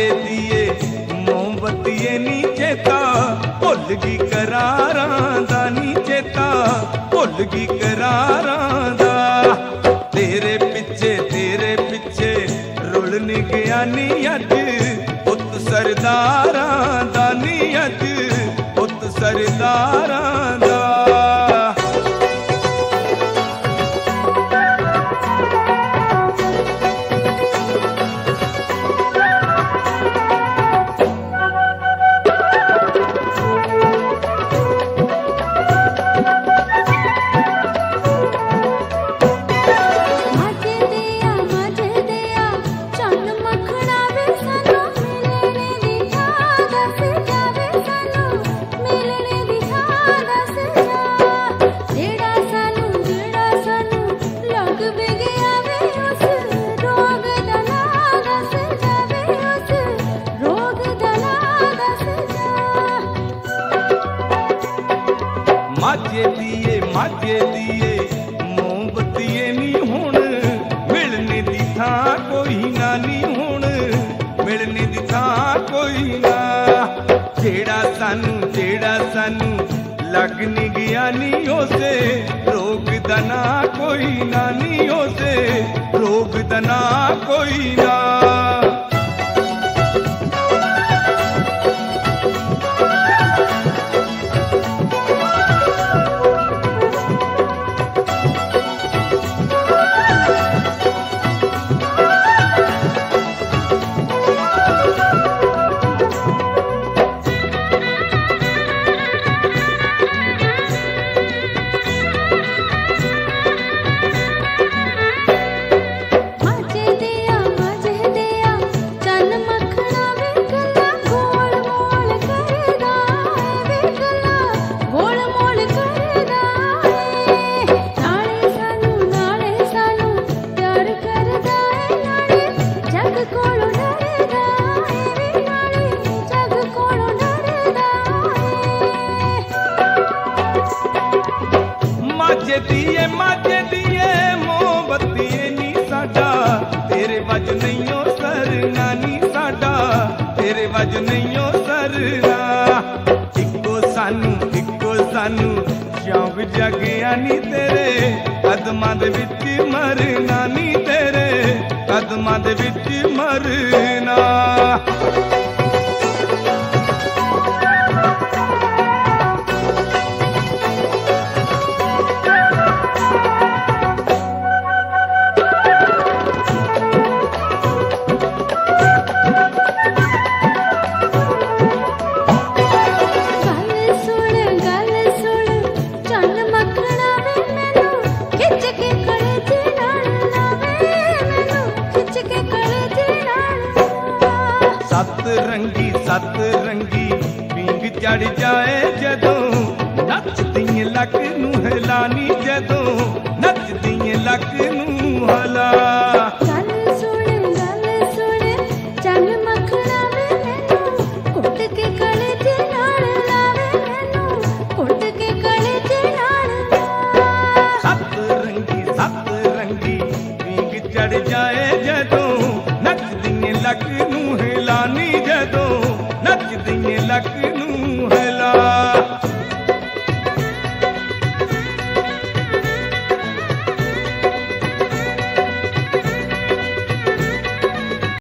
ਮਾਝੇ ਦੀਏ ਮੋਮਬਤੀਏ ਨੀ ਚੇਤਾ ਭੁੱਲ ਗਈ ਕਰਾਰਾਂ ਦਾ ਨੀ ਚੇਤਾ ਭੁੱਲ ਗਈ ਕਰਾਰਾਂ ਦਾ। ਤੇਰੇ ਪਿੱਛੇ ਤੇਰੇ ਪਿੱਛੇ ਰੁਲਣ ਗਿਆ ਨੀ ਅੱਜ, ਪੁੱਤ ਸਰਦਾਰਾਂ ਮਾਝੇ ਦੀਏ ਮਾਝੇ ਦੀਏ। ਮੋਮਬਤੀਏ ਨੀ ਹੁਣ ਮਿਲਣੇ ਦੀ ਥਾਂ ਕੋਈ ਨਾ ਨੀ ਹੁਣ। ਮਿਲਣੇ ਦੀ ਥਾਂ ਕੋਈ ਨਾ। ਜਿਹੜਾ ਸਾਨੂੰ ਜਿਹੜਾ ਸਾਨੂੰ ਲੱਗ ਨੀ ਗਿਆ ਨੀ ਉਸੇ। ਰੋਗ ਦਾ ਨਾ ਕੋਈ ਨਾ ਨੀ ਉਸੇ। ਰੋਗ ਦਾ ਨਾ ਕੋਈ ਨਾ। ਮਾਝੇ ਦੀਏ ਮਾਝੇ ਦੀਏ ਮੋਮਬਤੀਏ ਨੀ ਸਾਡਾ। ਤੇਰੇ ਵੱਜ ਨਹੀਂਓ ਸਰਨਾ ਨੀ ਸਾਡਾ। ਤੇਰੇ ਵੱਜ ਨਹੀਂਓ ਸਰਨਾ। ਇੱਕੋ ਸਾਨੂੰ ਇੱਕੋ ਸਾਨੂੰ ਸ਼ੌਕ ਜਗਿਆ ਨੀ ਤੇਰੇ। ਕਦਮਾਂ ਦੇ ਵਿੱਚ ਮਰਨਾ ਨੀ ਤੇਰੇ। ਕਦਮਾਂ ਦੇ ਵਿੱਚ ਮਰਨਾ ਸੱਤ ਰੰਗੀ ਸੱਤ ਰੰਗੀ ਪੀਂਗ ਚੜ ਜਾਏ ਜਦੋਂ। ਨੱਚਦੀ ਲੱਕ ਨੂੰ ਹਿਲਾਨੀ ਜਦੋਂ। ਨੱਚਦੀ ਲੱਕ ਨੂੰ ਹਲਾ। ਗੱਲ ਸੁਣ ਗੱਲ ਸੁਣ ਚੰਨ ਮੱਖਣਾ ਵੇ ਮੈਨੂੰ। ਕੁੱਟ ਕੇ ਕਲੇਜੇ ਨਾਲ ਲਾਵੇ ਮੈਨੂੰ। ਕੁੱਟ ਕੇ ਕਲੇਜੇ ਨਾਲ ਲਾ। ਸੱਤ ਰੰਗੀ ਸੱਤ ਰੰਗੀ ਪੀਂਗ ਚੜ ਜਾਏ ਜਦੋਂ। ਨੱਚਦੀ ਲੱਕ